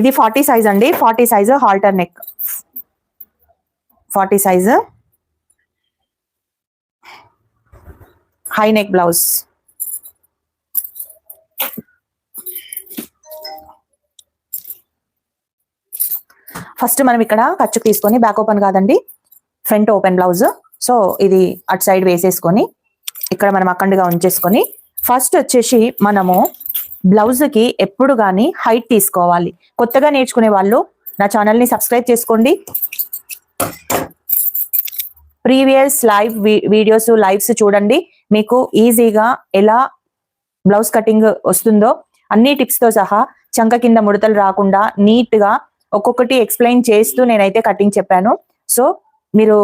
ఇది forty size అండి. Forty size halter neck. Forty size. High neck blouse. First మనం ఇక్కడ ఖర్చు తీసుకొని బ్యాక్ ఓపెన్ కాదండి. Front open blouse. సో ఇది అటు సైడ్ వేసేసుకొని ఇక్కడ మనం అఖండగా ఉంచేసుకొని ఫస్ట్ వచ్చేసి మనము బ్లౌజ్కి ఎప్పుడు కానీ హైట్ తీసుకోవాలి. కొత్తగా నేర్చుకునే వాళ్ళు నా ఛానల్ని సబ్స్క్రైబ్ చేసుకోండి. ప్రీవియస్ లైవ్ వీడియోస్ లైవ్స్ చూడండి. మీకు ఈజీగా ఎలా బ్లౌజ్ కటింగ్ వస్తుందో అన్ని టిప్స్తో సహా చంక కింద ముడతలు రాకుండా నీట్గా ఒక్కొక్కటి ఎక్స్ప్లెయిన్ చేస్తూ నేనైతే కటింగ్ చెప్పాను. సో మీరు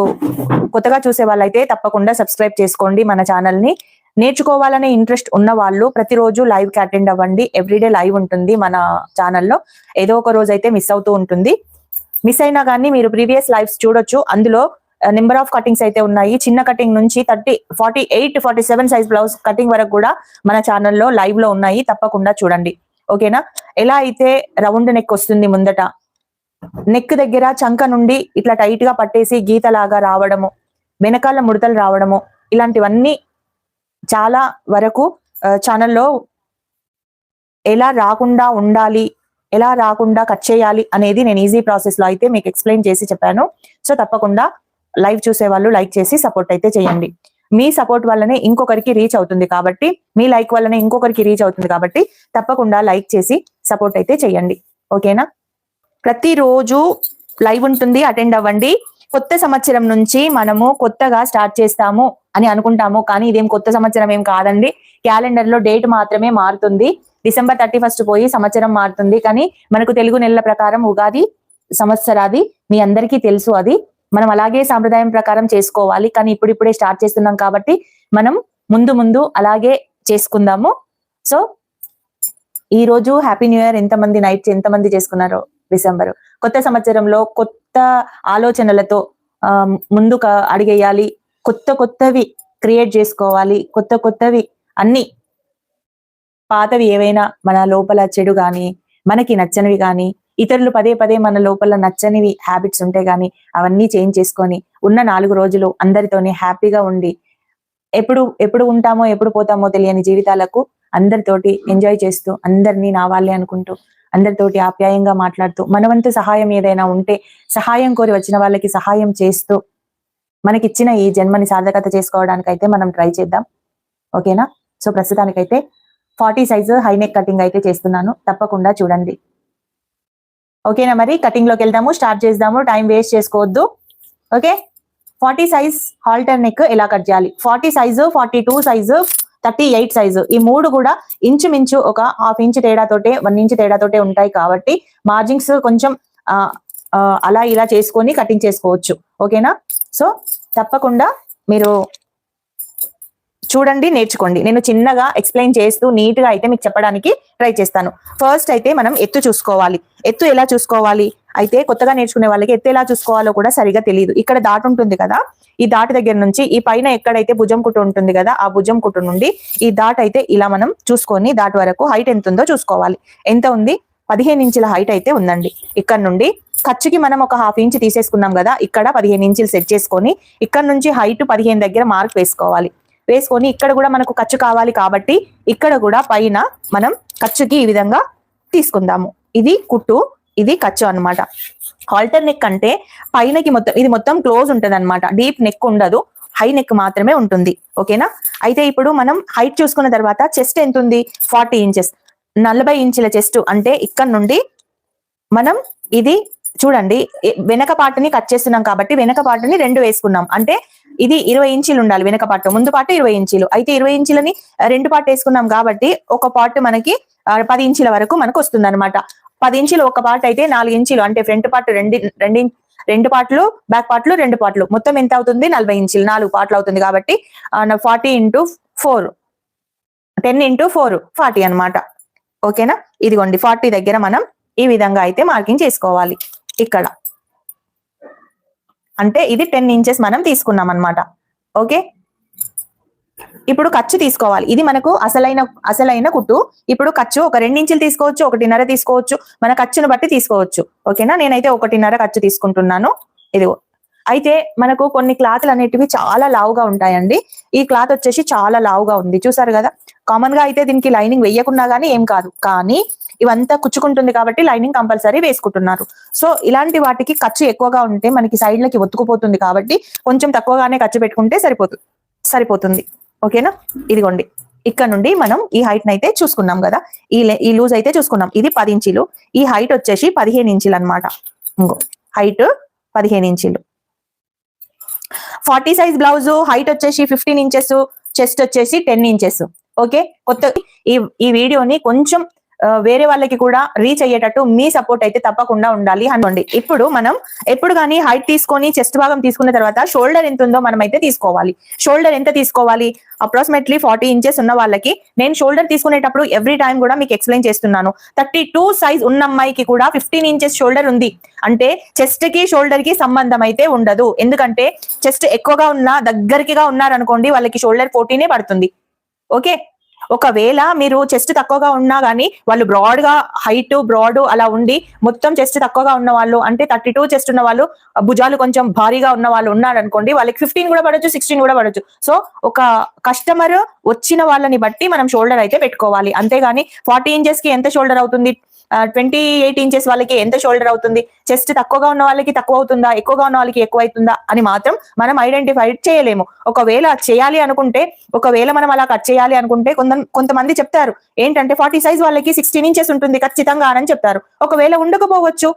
కొత్తగా చూసే వాళ్ళైతే తప్పకుండా సబ్స్క్రైబ్ చేసుకోండి మన ఛానల్ని. నేర్చుకోవాలనే ఇంట్రెస్ట్ ఉన్న వాళ్ళు ప్రతిరోజు లైవ్కి అటెండ్ అవ్వండి. ఎవ్రీడే లైవ్ ఉంటుంది మన ఛానల్లో. ఏదో ఒక రోజు అయితే మిస్ అవుతూ ఉంటుంది. మిస్ అయినా కానీ మీరు ప్రీవియస్ లైవ్స్ చూడొచ్చు. అందులో నెంబర్ ఆఫ్ కటింగ్స్ అయితే ఉన్నాయి. చిన్న కటింగ్ నుంచి thirty forty eight forty seven size blouse cutting వరకు కూడా మన ఛానల్లో లైవ్లో ఉన్నాయి. తప్పకుండా చూడండి. ఓకేనా ఎలా అయితే రౌండ్ నెక్ వస్తుంది ముందట. నెక్ దగ్గర చంక నుండి ఇట్లా టైట్గా పట్టేసి గీతలాగా రావడము వెనకాల ముడతలు రావడము ఇలాంటివన్నీ చాలా వరకు ఛానల్లో ఎలా రాకుండా ఉండాలి ఎలా రాకుండా కట్ చేయాలి అనేది నేను ఈజీ ప్రాసెస్లో అయితే మీకు ఎక్స్ప్లెయిన్ చేసి చెప్పాను. సో తప్పకుండా లైవ్ చూసే వాళ్ళు లైక్ చేసి సపోర్ట్ అయితే చేయండి. మీ సపోర్ట్ వల్లనే ఇంకొకరికి రీచ్ అవుతుంది కాబట్టి మీ లైక్ వల్లనే ఇంకొకరికి రీచ్ అవుతుంది కాబట్టి తప్పకుండా లైక్ చేసి సపోర్ట్ అయితే చేయండి. ఓకేనా ప్రతిరోజు లైవ్ ఉంటుంది అటెండ్ అవ్వండి. కొత్త సంవత్సరం నుంచి మనము కొత్తగా స్టార్ట్ చేస్తాము అని అనుకుంటాము. కానీ ఇదేం కొత్త సంవత్సరం ఏం కాదండి. క్యాలెండర్లో డేట్ మాత్రమే మారుతుంది. డిసెంబర్ థర్టీ ఫస్ట్ పోయి సంవత్సరం మారుతుంది. కానీ మనకు తెలుగు నెలల ప్రకారం ఉగాది సంవత్సరాది మీ అందరికీ తెలుసు అది. మనం అలాగే సాంప్రదాయం ప్రకారం చేసుకోవాలి. కానీ ఇప్పుడిప్పుడే స్టార్ట్ చేస్తున్నాం కాబట్టి మనం ముందు ముందు అలాగే చేసుకుందాము. సో ఈ రోజు హ్యాపీ న్యూ ఇయర్. ఎంతమంది నైట్ ఎంతమంది చేసుకున్నారో డిసెంబర్. కొత్త సంవత్సరంలో కొత్త కొత్త ఆలోచనలతో ముందుకు అడిగేయాలి. కొత్త కొత్తవి క్రియేట్ చేసుకోవాలి. కొత్త కొత్తవి అన్ని పాతవి ఏవైనా మన లోపల చెడు గాని మనకి నచ్చనివి గాని ఇతరులు పదే పదే మన లోపల నచ్చనివి హ్యాబిట్స్ ఉంటే గాని అవన్నీ చేంజ్ చేసుకొని ఉన్న నాలుగు రోజులు అందరితోనే హ్యాపీగా ఉండి ఎప్పుడు ఎప్పుడు ఉంటామో ఎప్పుడు పోతామో తెలియని జీవితాలకు అందరితోటి ఎంజాయ్ చేస్తూ అందరినీ నా వాళ్ళే అనుకుంటూ అందరితోటి ఆప్యాయంగా మాట్లాడుతూ మనవంతు సహాయం ఏదైనా ఉంటే సహాయం కోరి వచ్చిన వాళ్ళకి సహాయం చేస్తూ మనకిచ్చిన ఈ జన్మని సార్థకత చేసుకోవడానికి అయితే మనం ట్రై చేద్దాం. ఓకేనా? సో ప్రస్తుతానికైతే ఫార్టీ సైజు హైనెక్ కటింగ్ అయితే చేస్తున్నాను. తప్పకుండా చూడండి. ఓకేనా మరి? కటింగ్లోకి వెళ్దాము స్టార్ట్ చేద్దాము. టైం వేస్ట్ చేసుకోవద్దు. Okay? Forty size halter neck ఎలా కట్ చేయాలి? Forty size forty two size thirty eight size ఈ మూడు కూడా ఇంచుమించు ఒక హాఫ్ ఇంచ్ తేడాతోటే వన్ ఇంచ్ తేడాతోటే ఉంటాయి కాబట్టి మార్జిన్స్ కొంచెం ఆ, అలా ఇలా చేసుకొని కటింగ్ చేసుకోవచ్చు. ఓకేనా సో తప్పకుండా మీరు చూడండి నేర్చుకోండి. నేను చిన్నగా ఎక్స్ప్లెయిన్ చేస్తూ నీట్గా అయితే మీకు చెప్పడానికి ట్రై చేస్తాను. ఫస్ట్ అయితే మనం ఎత్తు చూసుకోవాలి. ఎత్తు ఎలా చూసుకోవాలి? అయితే కొత్తగా నేర్చుకునే వాళ్ళకి ఎత్తు ఎలా చూసుకోవాలో కూడా సరిగా తెలియదు ఇక్కడ దాటు ఉంటుంది కదా? ఈ దాటి దగ్గర నుంచి ఈ పైన ఎక్కడైతే భుజం కుట్టు ఉంటుంది కదా ఆ భుజం కుట్టు నుండి ఈ దాట్ అయితే ఇలా మనం చూసుకొని దాటి వరకు హైట్ ఎంత ఉందో చూసుకోవాలి. ఎంత ఉంది? పదిహేను ఇంచుల హైట్ అయితే ఉందండి. ఇక్కడ నుండి ఖర్చుకి మనం ఒక హాఫ్ ఇంచ్ తీసేసుకున్నాం కదా ఇక్కడ పదిహేను ఇంచులు సెట్ చేసుకొని ఇక్కడ నుంచి హైట్ పదిహేను దగ్గర మార్క్ వేసుకోవాలి. వేసుకొని ఇక్కడ కూడా మనకు ఖర్చు కావాలి కాబట్టి ఇక్కడ కూడా పైన మనం ఖర్చుకి ఈ విధంగా తీసుకుందాము. ఇది కుట్టు ఇది ఖర్చు అన్నమాట. హాల్టర్ నెక్ అంటే పైనకి మొత్తం ఇది మొత్తం క్లోజ్ ఉంటుంది అనమాట డీప్ నెక్ ఉండదు. హై నెక్ మాత్రమే ఉంటుంది. ఓకేనా అయితే ఇప్పుడు మనం హైట్ చూసుకున్న తర్వాత చెస్ట్ ఎంత ఉంది ఫార్టీ ఇంచెస్ నలభై ఇంచుల చెస్ట్ అంటే ఇక్కడ నుండి మనం ఇది చూడండి వెనక పార్ట్ని కట్ చేస్తున్నాం కాబట్టి వెనక పార్ట్ని రెండు వేసుకున్నాం. అంటే ఇది ఇరవై ఇంచీలు ఉండాలి వెనక పార్ట్. ముందు పార్ట్ ఇరవై ఇంచీలు. అయితే ఇరవై ఇంచులని రెండు పార్ట్ వేసుకున్నాం కాబట్టి ఒక పార్ట్ మనకి పది ఇంచుల వరకు మనకు వస్తుంది అనమాట పది ఇంచులు ఒక పార్ట్ అయితే నాలుగు ఇంచులు. అంటే ఫ్రంట్ పార్ట్ రెండు రెండు రెండు పార్ట్లు బ్యాక్ పార్ట్లు రెండు పార్ట్లు. మొత్తం ఎంత అవుతుంది? నలభై ఇంచులు. నాలుగు పార్ట్లు అవుతుంది కాబట్టి forty into four. Ten into four. Forty అన్నమాట. ఓకేనా? ఇదిగోండి ఫార్టీ దగ్గర మనం ఈ విధంగా అయితే మార్కింగ్ చేసుకోవాలి. ఇక్కడ. అంటే ఇది టెన్ ఇంచెస్ మనం తీసుకున్నాం అన్నమాట. ఓకే? ఇప్పుడు ఖర్చు తీసుకోవాలి. ఇది మనకు అసలైన అసలైన కుట్టు. ఇప్పుడు ఖర్చు ఒక రెండించులు తీసుకోవచ్చు ఒకటిన్నర తీసుకోవచ్చు. మన ఖర్చును బట్టి తీసుకోవచ్చు. ఓకేనా? నేనైతే ఒకటిన్నర ఖర్చు తీసుకుంటున్నాను. ఇదిగో. అయితే మనకు కొన్ని క్లాత్లు అనేటివి చాలా లావుగా ఉంటాయండి. ఈ క్లాత్ వచ్చేసి చాలా లావుగా ఉంది. చూసారు కదా? కామన్గా అయితే దీనికి లైనింగ్ వేయకున్నా గానీ ఏం కాదు. కానీ ఇవంతా కుచ్చుకుంటుంది కాబట్టి లైనింగ్ కంపల్సరీ వేసుకుంటున్నారు. సో ఇలాంటి వాటికి ఖర్చు ఎక్కువగా ఉంటే మనకి సైడ్లకి ఒత్తుకుపోతుంది కాబట్టి కొంచెం తక్కువగానే ఖర్చు పెట్టుకుంటే సరిపోతుంది సరిపోతుంది. ఓకేనా? ఇదిగోండి. ఇక్కడ నుండి మనం ఈ హైట్ అయితే చూసుకున్నాం కదా. ఈ ఈ లూజ్ అయితే చూసుకున్నాం. ఇది పది ఇంచీలు. ఈ హైట్ వచ్చేసి పదిహేను ఇంచులు అనమాట ఇంకో హైట్ పదిహేను ఇంచీలు. ఫార్టీ సైజ్ బ్లౌజ్ హైట్ వచ్చేసి ఫిఫ్టీన్ ఇంచెస్ చెస్ట్ వచ్చేసి టెన్ ఇంచెస్. ఓకే? కొత్త ఈ ఈ వీడియోని కొంచెం వేరే వాళ్ళకి కూడా రీచ్ అయ్యేటట్టు మీ సపోర్ట్ అయితే తప్పకుండా ఉండాలి. అనుకోండి. ఇప్పుడు మనం ఎప్పుడు కానీ హైట్ తీసుకొని చెస్ట్ భాగం తీసుకున్న తర్వాత షోల్డర్ ఎంత ఉందో మనం అయితే తీసుకోవాలి. షోల్డర్ ఎంత తీసుకోవాలి? అప్రాక్సిమేట్లీ ఫార్టీ ఇంచెస్ ఉన్న వాళ్ళకి నేను షోల్డర్ తీసుకునేటప్పుడు ఎవ్రీ టైం కూడా మీకు ఎక్స్ప్లెయిన్ చేస్తున్నాను. థర్టీ టూ సైజ్ ఉన్న అమ్మాయికి కూడా ఫిఫ్టీన్ ఇంచెస్ షోల్డర్ ఉంది. అంటే చెస్ట్కి షోల్డర్కి సంబంధం అయితే ఉండదు. ఎందుకంటే చెస్ట్ ఎక్కువగా ఉన్న దగ్గరికిగా ఉన్నారనుకోండి వాళ్ళకి షోల్డర్ ఫోర్టీనే పడుతుంది. ఓకే ఒకవేళ మీరు చెస్ట్ తక్కువగా ఉన్నా గానీ వాళ్ళు బ్రాడ్గా హైట్ బ్రాడ్ అలా ఉండి మొత్తం చెస్ట్ తక్కువగా ఉన్న వాళ్ళు అంటే థర్టీ టూ చెస్ట్ ఉన్న వాళ్ళు భుజాలు కొంచెం భారీగా ఉన్న వాళ్ళు ఉన్నారనుకోండి వాళ్ళకి ఫిఫ్టీన్ కూడా పడొచ్చు సిక్స్టీన్ కూడా పడొచ్చు. సో ఒక కస్టమర్ వచ్చిన వాళ్ళని బట్టి మనం షోల్డర్ అయితే పెట్టుకోవాలి. అంతేగాని ఫార్టీ ఇంచెస్కి ఎంత షోల్డర్ అవుతుంది? ట్వంటీ ఎయిట్ ఇంచెస్ వాళ్ళకి ఎంత షోల్డర్ అవుతుంది? చెస్ట్ తక్కువగా ఉన్న వాళ్ళకి తక్కువ అవుతుందా? ఎక్కువగా ఉన్న వాళ్ళకి ఎక్కువ అవుతుందా? అని మాత్రం మనం ఐడెంటిఫై చేయలేము. ఒకవేళ చేయాలి అనుకుంటే ఒకవేళ మనం అలా కట్ చేయాలి అనుకుంటే కొంత కొంతమంది చెప్తారు. ఏంటంటే ఫార్టీ సైజ్ వాళ్ళకి సిక్స్టీన్ ఇంచెస్ ఉంటుంది ఖచ్చితంగా అని చెప్తారు. ఒకవేళ ఉండకపోవచ్చు.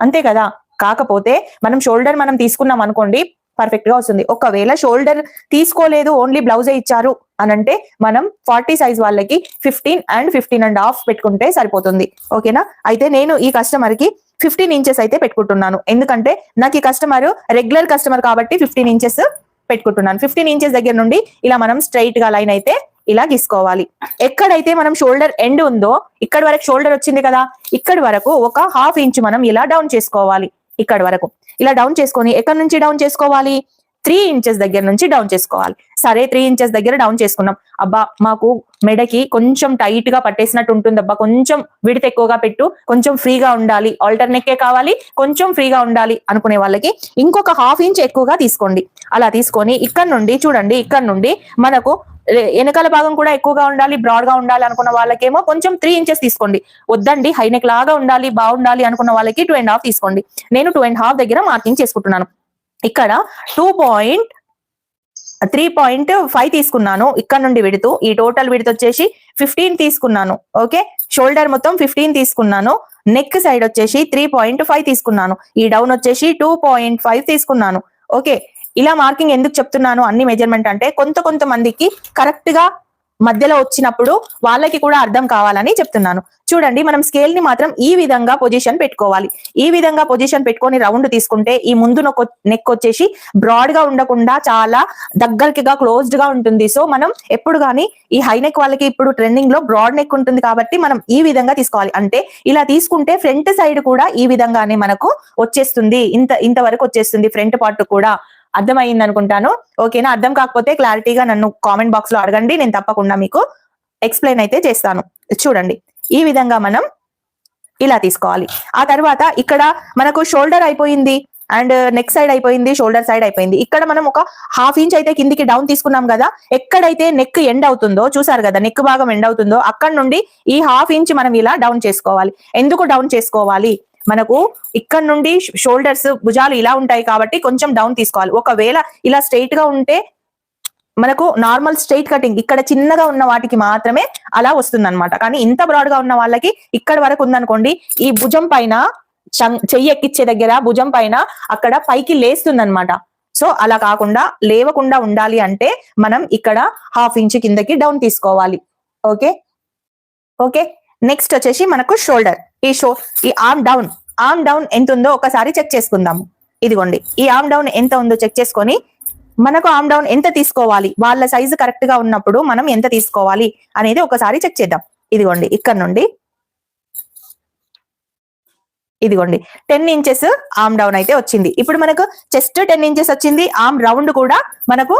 అంతే కదా? కాకపోతే మనం షోల్డర్ మనం తీసుకున్నాం అనుకోండి పర్ఫెక్ట్గా వస్తుంది. ఒకవేళ షోల్డర్ తీసుకోలేదు ఓన్లీ బ్లౌజే ఇచ్చారు అని అంటే మనం ఫార్టీ సైజ్ వాళ్ళకి fifteen and fifteen and half పెట్టుకుంటే సరిపోతుంది. ఓకేనా? అయితే నేను ఈ కస్టమర్కి ఫిఫ్టీన్ ఇంచెస్ అయితే పెట్టుకుంటున్నాను. ఎందుకంటే నాకు ఈ కస్టమర్ రెగ్యులర్ కస్టమర్ కాబట్టి ఫిఫ్టీన్ ఇంచెస్ పెట్టుకుంటున్నాను. ఫిఫ్టీన్ ఇంచెస్ దగ్గర నుండి ఇలా మనం స్ట్రైట్గా లైన్ అయితే ఇలా గీసుకోవాలి. ఎక్కడైతే మనం షోల్డర్ ఎండ్ ఉందో ఇక్కడ వరకు షోల్డర్ వచ్చింది కదా ఇక్కడ వరకు ఒక హాఫ్ ఇంచ్ మనం ఇలా డౌన్ చేసుకోవాలి. ఇక్కడ వరకు. ఇలా డౌన్ చేసుకొని ఎక్కడ నుంచి డౌన్ చేసుకోవాలి? త్రీ ఇంచెస్ దగ్గర నుంచి డౌన్ చేసుకోవాలి. సరే త్రీ ఇంచెస్ దగ్గర డౌన్ చేసుకున్నాం. అబ్బా మాకు మెడకి కొంచెం టైట్గా పట్టేసినట్టు ఉంటుంది అబ్బా. కొంచెం విడత ఎక్కువగా పెట్టు కొంచెం ఫ్రీగా ఉండాలి. ఆల్టర్నేకే కావాలి కొంచెం ఫ్రీగా ఉండాలి అనుకునే వాళ్ళకి ఇంకొక హాఫ్ ఇంచ్ ఎక్కువగా తీసుకోండి. అలా తీసుకొని ఇక్కడ నుండి చూడండి ఇక్కడ నుండి మనకు వెనకాల భాగం కూడా ఎక్కువగా ఉండాలి బ్రాడ్గా ఉండాలి అనుకున్న వాళ్ళకేమో కొంచెం త్రీ ఇంచెస్ తీసుకోండి. వద్దండి హైనెక్ లాగా ఉండాలి బాగుండాలి అనుకున్న వాళ్ళకి టూ అండ్ హాఫ్ తీసుకోండి. నేను టూ అండ్ హాఫ్ దగ్గర మార్కింగ్ చేసుకుంటున్నాను. ఇక్కడ two point three point five తీసుకున్నాను ఇక్కడ నుండి విడుతూ. ఈ టోటల్ విడత వచ్చేసి ఫిఫ్టీన్ తీసుకున్నాను. ఓకే? షోల్డర్ మొత్తం ఫిఫ్టీన్ తీసుకున్నాను. నెక్ సైడ్ వచ్చేసి త్రీ పాయింట్ ఫైవ్ తీసుకున్నాను. ఈ డౌన్ వచ్చేసి టూ పాయింట్ ఫైవ్ తీసుకున్నాను. ఓకే? ఇలా మార్కింగ్ ఎందుకు చెప్తున్నాను? అన్ని మెజర్మెంట్ అంటే కొంత కొంతమందికి కరెక్ట్గా మధ్యలో వచ్చినప్పుడు వాళ్ళకి కూడా అర్థం కావాలని చెప్తున్నాను. చూడండి మనం స్కేల్ని మాత్రం ఈ విధంగా పొజిషన్ పెట్టుకోవాలి. ఈ విధంగా పొజిషన్ పెట్టుకొని రౌండ్ తీసుకుంటే ఈ ముందు నెక్ వచ్చేసి బ్రాడ్గా ఉండకుండా చాలా దగ్గరకిగా క్లోజ్డ్గా ఉంటుంది. సో మనం ఎప్పుడు కానీ ఈ హై నెక్ వాళ్ళకి ఇప్పుడు ట్రెండింగ్లో బ్రాడ్ నెక్ ఉంటుంది కాబట్టి మనం ఈ విధంగా తీసుకోవాలి. అంటే ఇలా తీసుకుంటే ఫ్రంట్ సైడ్ కూడా ఈ విధంగానే మనకు వచ్చేస్తుంది. ఇంత ఇంతవరకు వచ్చేస్తుంది ఫ్రంట్ పార్ట్ కూడా. అర్థమైంది అనుకుంటాను. ఓకేనా అర్థం కాకపోతే క్లారిటీగా నన్ను కామెంట్ బాక్స్లో అడగండి. నేను తప్పకుండా మీకు ఎక్స్ప్లెయిన్ అయితే చేస్తాను. చూడండి. ఈ విధంగా మనం ఇలా తీసుకోవాలి. ఆ తర్వాత ఇక్కడ మనకు షోల్డర్ అయిపోయింది. అండ్ నెక్ సైడ్ అయిపోయింది షోల్డర్ సైడ్ అయిపోయింది. ఇక్కడ మనం ఒక హాఫ్ ఇంచ్ అయితే కిందికి డౌన్ తీసుకున్నాం కదా ఎక్కడైతే నెక్ ఎండ్ అవుతుందో చూసారు కదా నెక్ భాగం ఎండ్ అవుతుందో అక్కడ నుండి ఈ హాఫ్ ఇంచ్ మనం ఇలా డౌన్ చేసుకోవాలి. ఎందుకు డౌన్ చేసుకోవాలి? మనకు ఇక్కడ నుండి షోల్డర్స్ భుజాలు ఇలా ఉంటాయి కాబట్టి కొంచెం డౌన్ తీసుకోవాలి. ఒకవేళ ఇలా స్ట్రైట్గా ఉంటే మనకు నార్మల్ స్ట్రైట్ కటింగ్ ఇక్కడ చిన్నగా ఉన్న వాటికి మాత్రమే అలా వస్తుంది కానీ ఇంత బ్రాడ్గా ఉన్న వాళ్ళకి ఇక్కడ వరకు ఉందనుకోండి ఈ భుజం పైన చెయ్యి ఎక్కిచ్చే దగ్గర భుజం పైన అక్కడ పైకి లేస్తుంది సో అలా కాకుండా లేవకుండా ఉండాలి అంటే మనం ఇక్కడ హాఫ్ ఇంచ్ కిందకి డౌన్ తీసుకోవాలి. ఓకే? ఓకే? నెక్స్ట్ వచ్చేసి మనకు షోల్డర్ ఈ షో ఈ ఆర్మ్ డౌన్ ఆర్మ్ డౌన్ ఎంత ఉందో ఒకసారి చెక్ చేసుకుందాము ఇదిగోండి ఈ ఆర్మ్ డౌన్ ఎంత ఉందో చెక్ చేసుకొని మనకు ఆమ్ డౌన్ ఎంత తీసుకోవాలి వాళ్ళ సైజు కరెక్ట్గా ఉన్నప్పుడు మనం ఎంత తీసుకోవాలి అనేది ఒకసారి చెక్ చేద్దాం. ఇదిగోండి ఇక్కడ నుండి. ఇదిగోండి టెన్ ఇంచెస్ ఆమ్ డౌన్ అయితే వచ్చింది. ఇప్పుడు మనకు చెస్ట్ టెన్ ఇంచెస్ వచ్చింది ఆమ్ రౌండ్ కూడా మనకు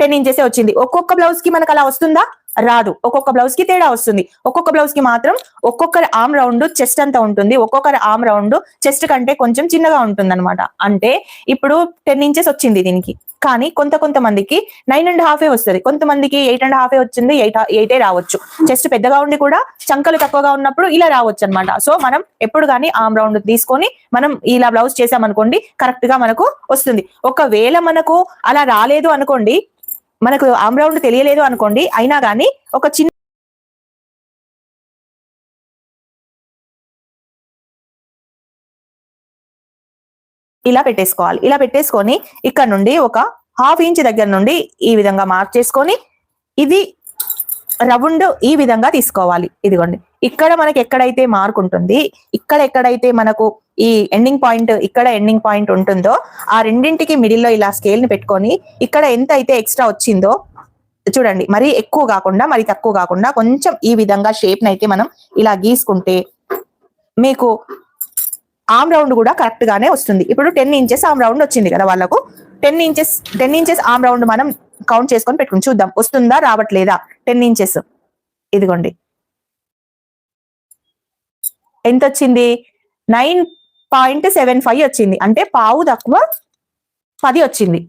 టెన్ ఇంచెస్ వచ్చింది. ఒక్కొక్క బ్లౌజ్కి మనకు అలా వస్తుందా? రాదు. ఒక్కొక్క బ్లౌజ్కి తేడా వస్తుంది. ఒక్కొక్క బ్లౌజ్కి మాత్రం ఒక్కొక్కరి ఆమ్ రౌండ్ చెస్ట్ అంతా ఉంటుంది. ఒక్కొక్కరి ఆమ్ రౌండ్ చెస్ట్ కంటే కొంచెం చిన్నగా ఉంటుంది అనమాట అంటే ఇప్పుడు టెన్ ఇంచెస్ వచ్చింది దీనికి. కానీ కొంత కొంతమందికి నైన్ అండ్ హాఫే వస్తుంది. కొంతమందికి ఎయిట్ అండ్ హాఫే వచ్చింది ఎయిట్ ఎయిటే రావచ్చు. చెస్ట్ పెద్దగా ఉండి కూడా చంకలు తక్కువగా ఉన్నప్పుడు ఇలా రావచ్చు అనమాట సో మనం ఎప్పుడు కానీ ఆమ్ రౌండ్ తీసుకొని మనం ఇలా బ్లౌజ్ చేసామనుకోండి కరెక్ట్గా మనకు వస్తుంది. ఒకవేళ మనకు అలా రాలేదు అనుకోండి మనకు ఆమ్రౌండ్ తెలియలేదు అనుకోండి అయినా కానీ ఒక చిన్న ఇలా పెట్టేసుకోవాలి. ఇలా పెట్టేసుకొని ఇక్కడ నుండి ఒక హాఫ్ ఇంచ్ దగ్గర నుండి ఈ విధంగా మార్క్ చేసుకొని ఇది రౌండ్ ఈ విధంగా తీసుకోవాలి. ఇదిగోండి. ఇక్కడ మనకి ఎక్కడైతే మార్క్ ఉంటుంది ఇక్కడ ఎక్కడైతే మనకు ఈ ఎండింగ్ పాయింట్ ఇక్కడ ఎండింగ్ పాయింట్ ఉంటుందో ఆ రెండింటికి మిడిల్లో ఇలా స్కేల్ని పెట్టుకొని ఇక్కడ ఎంత అయితే ఎక్స్ట్రా వచ్చిందో చూడండి. మరి ఎక్కువ కాకుండా మరి తక్కువ కాకుండా కొంచెం ఈ విధంగా షేప్ అయితే మనం ఇలా గీసుకుంటే మీకు ఆమ్ రౌండ్ కూడా కరెక్ట్ గానే వస్తుంది. ఇప్పుడు టెన్ ఇంచెస్ ఆమ్ రౌండ్ వచ్చింది కదా వాళ్ళకు. Ten inches ten inches arm round మనం కౌంట్ చేసుకొని పెట్టుకుని చూద్దాం. వస్తుందా రావట్లేదా? టెన్ ఇంచెస్ ఇదిగోండి. ఎంత వచ్చింది నైన్ పాయింట్ సెవెన్ ఫైవ్ వచ్చింది. అంటే పావు తక్కువ పది వచ్చింది.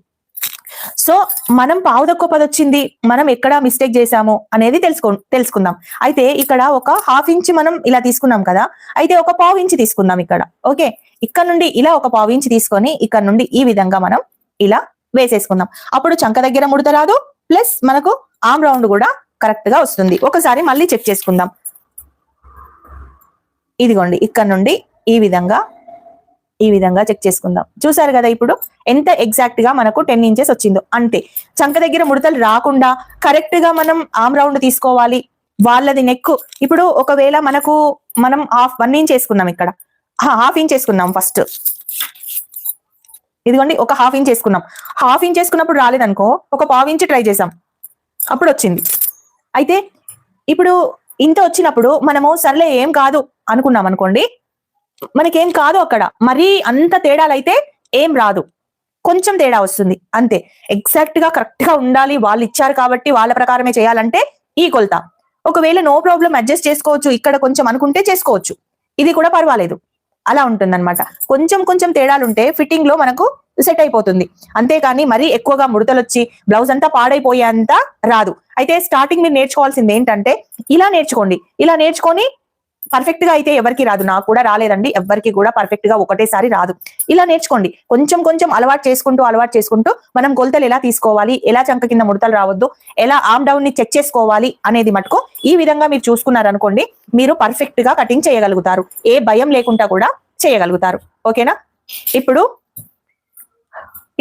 సో మనం పావు తక్కువ పది వచ్చింది. మనం ఎక్కడ మిస్టేక్ చేసాము అనేది తెలుసుకో తెలుసుకుందాం. అయితే ఇక్కడ ఒక హాఫ్ ఇంచ్ మనం ఇలా తీసుకున్నాం కదా. అయితే ఒక పావు ఇంచ్ తీసుకుందాం ఇక్కడ. ఓకే? ఇక్కడ నుండి ఇలా ఒక పావు ఇంచ్ తీసుకొని ఇక్కడ నుండి ఈ విధంగా మనం ఇలా వేసేసుకుందాం. అప్పుడు చంక దగ్గర ముడత రాదు ప్లస్ మనకు ఆమ్ రౌండ్ కూడా కరెక్ట్గా వస్తుంది. ఒకసారి మళ్ళీ చెక్ చేసుకుందాం. ఇదిగోండి ఇక్కడ నుండి ఈ విధంగా ఈ విధంగా చెక్ చేసుకుందాం. చూసారు కదా ఇప్పుడు ఎంత ఎగ్జాక్ట్గా మనకు టెన్ ఇంచెస్ వచ్చిందో. అంతే చంక దగ్గర ముడతలు రాకుండా కరెక్ట్గా మనం ఆమ్ రౌండ్ తీసుకోవాలి. వాళ్ళది నెక్ ఇప్పుడు ఒకవేళ మనకు మనం హాఫ్ వన్ ఇంచ్ వేసుకుందాం ఇక్కడ. హాఫ్ ఇంచ్ వేసుకుందాం ఫస్ట్ ఇదిగోండి ఒక హాఫ్ ఇంచ్ వేసుకున్నాం హాఫ్ ఇంచ్ వేసుకున్నప్పుడు రాలేదనుకో ఒక పావు ఇంచ్ ట్రై చేసాం. అప్పుడు వచ్చింది. అయితే ఇప్పుడు ఇంత వచ్చినప్పుడు మనము సర్లే ఏం కాదు అనుకున్నాం అనుకోండి మనకేం కాదు అక్కడ. మరీ అంత తేడాలు అయితే ఏం రాదు. కొంచెం తేడా వస్తుంది. అంతే. ఎగ్జాక్ట్గా కరెక్ట్గా ఉండాలి. వాళ్ళు ఇచ్చారు కాబట్టి వాళ్ళ ప్రకారమే చేయాలంటే ఈ కొలత. ఒకవేళ నో ప్రాబ్లం అడ్జస్ట్ చేసుకోవచ్చు. ఇక్కడ కొంచెం అనుకుంటే చేసుకోవచ్చు. ఇది కూడా పర్వాలేదు. అలా ఉంటుందన్నమాట. కొంచెం కొంచెం తేడాలు ఉంటే ఫిట్టింగ్లో మనకు సెట్ అయిపోతుంది. అంతేకాని మరీ ఎక్కువగా ముడతలు వచ్చి బ్లౌజ్ అంతా పాడైపోయేంత రాదు. అయితే స్టార్టింగ్ మీరు నేర్చుకోవాల్సింది ఏంటంటే ఇలా నేర్చుకోండి. ఇలా నేర్చుకొని పర్ఫెక్ట్గా అయితే ఎవరికి రాదు. నాకు కూడా రాలేదండి. ఎవరికి కూడా పర్ఫెక్ట్గా ఒకటేసారి రాదు. ఇలా నేర్చుకోండి. కొంచెం కొంచెం అలవాటు చేసుకుంటూ అలవాటు చేసుకుంటూ మనం కొలతలు ఎలా తీసుకోవాలి? ఎలా చంక కింద ముడతలు రావద్దు? ఎలా ఆమ్ డౌన్ని చెక్ చేసుకోవాలి అనేది మటుకు ఈ విధంగా మీరు చూసుకున్నారనుకోండి మీరు పర్ఫెక్ట్గా కటింగ్ చేయగలుగుతారు. ఏ భయం లేకుండా కూడా చేయగలుగుతారు. ఓకేనా? ఇప్పుడు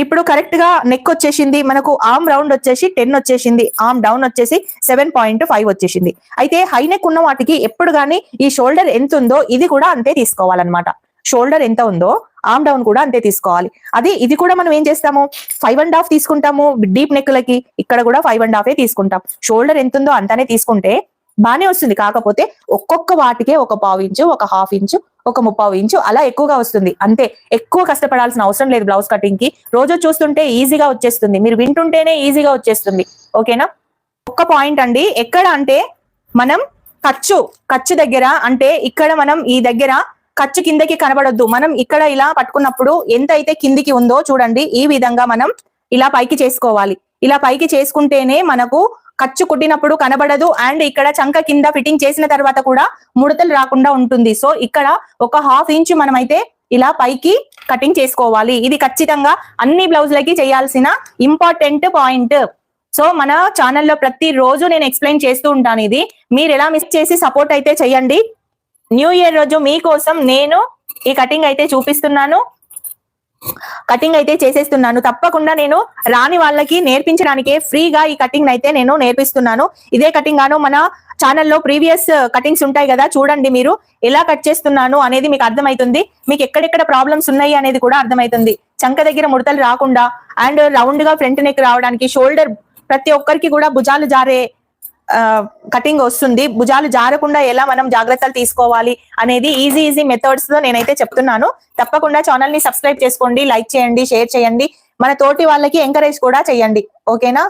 ఇప్పుడు కరెక్ట్గా నెక్ వచ్చేసింది మనకు ఆమ్ రౌండ్ వచ్చేసి టెన్ వచ్చేసింది ఆమ్ డౌన్ వచ్చేసి సెవెన్ పాయింట్ ఫైవ్ వచ్చేసింది. అయితే హై నెక్ ఉన్న వాటికి ఎప్పుడు గానీ ఈ షోల్డర్ ఎంత ఉందో ఇది కూడా అంతే తీసుకోవాలన్నమాట. షోల్డర్ ఎంత ఉందో ఆమ్ డౌన్ కూడా అంతే తీసుకోవాలి. అది ఇది కూడా మనం ఏం చేస్తాము? ఫైవ్ అండ్ హాఫ్ తీసుకుంటాము డీప్ నెక్లకి ఇక్కడ కూడా ఫైవ్ అండ్ హాఫే తీసుకుంటాం. షోల్డర్ ఎంత ఉందో అంతనే తీసుకుంటే బానే వస్తుంది. కాకపోతే ఒక్కొక్క వాటికే ఒక పావు ఇంచు ఒక హాఫ్ ఇంచు ఒక ముప్పావు ఇంచు అలా ఎక్కువగా వస్తుంది. అంతే ఎక్కువ కష్టపడాల్సిన అవసరం లేదు బ్లౌజ్ కటింగ్కి రోజు చూస్తుంటే ఈజీగా వచ్చేస్తుంది. మీరు వింటుంటేనే ఈజీగా వచ్చేస్తుంది. ఓకేనా? ఒక్క పాయింట్ అండి. ఎక్కడ అంటే మనం ఖర్చు ఖర్చు దగ్గర అంటే ఇక్కడ మనం ఈ దగ్గర ఖర్చు కిందకి కనబడొద్దు. మనం ఇక్కడ ఇలా పట్టుకున్నప్పుడు ఎంత అయితే కిందికి ఉందో చూడండి. ఈ విధంగా మనం ఇలా పైకి చేసుకోవాలి. ఇలా పైకి చేసుకుంటేనే మనకు ఖర్చు కుట్టినప్పుడు కనబడదు. అండ్ ఇక్కడ చంక కింద ఫిట్టింగ్ చేసిన తర్వాత కూడా ముడతలు రాకుండా ఉంటుంది. సో ఇక్కడ ఒక హాఫ్ ఇంచ్ మనమైతే ఇలా పైకి కటింగ్ చేసుకోవాలి. ఇది ఖచ్చితంగా అన్ని బ్లౌజులకి చేయాల్సిన ఇంపార్టెంట్ పాయింట్. సో మన ఛానల్లో ప్రతి రోజు నేను ఎక్స్ప్లెయిన్ చేస్తూ ఉంటాను ఇది. మీరు ఎలా మిస్ చేసి సపోర్ట్ అయితే చేయండి. న్యూ ఇయర్ రోజు మీకోసం నేను ఈ కటింగ్ అయితే చూపిస్తున్నాను. కటింగ్ అయితే చేసేస్తున్నాను. తప్పకుండా నేను రాని వాళ్ళకి నేర్పించడానికే ఫ్రీగా ఈ కటింగ్ అయితే నేను నేర్పిస్తున్నాను. ఇదే కటింగ్ గాను మన ఛానల్లో ప్రీవియస్ కటింగ్స్ ఉంటాయి కదా చూడండి మీరు. ఎలా కట్ చేస్తున్నాను అనేది మీకు అర్థమవుతుంది మీకు ఎక్కడెక్కడ ప్రాబ్లమ్స్ ఉన్నాయి అనేది కూడా అర్థమవుతుంది చంక దగ్గర ముడతలు రాకుండా అండ్ రౌండ్గా ఫ్రంట్ నెక్ రావడానికి షోల్డర్ ప్రతి ఒక్కరికి కూడా భుజాలు జారే కటింగ్ వస్తుంది. భుజాలు జారకుండా ఎలా మనం జాగ్రత్తలు తీసుకోవాలి అనేది ఈజీ ఈజీ మెథడ్స్తో నేనైతే చెప్తున్నాను. తప్పకుండా ఛానల్ని సబ్స్క్రైబ్ చేసుకోండి లైక్ చేయండి షేర్ చేయండి. మన తోటి వాళ్ళకి ఎంకరేజ్ కూడా చేయండి. ఓకేనా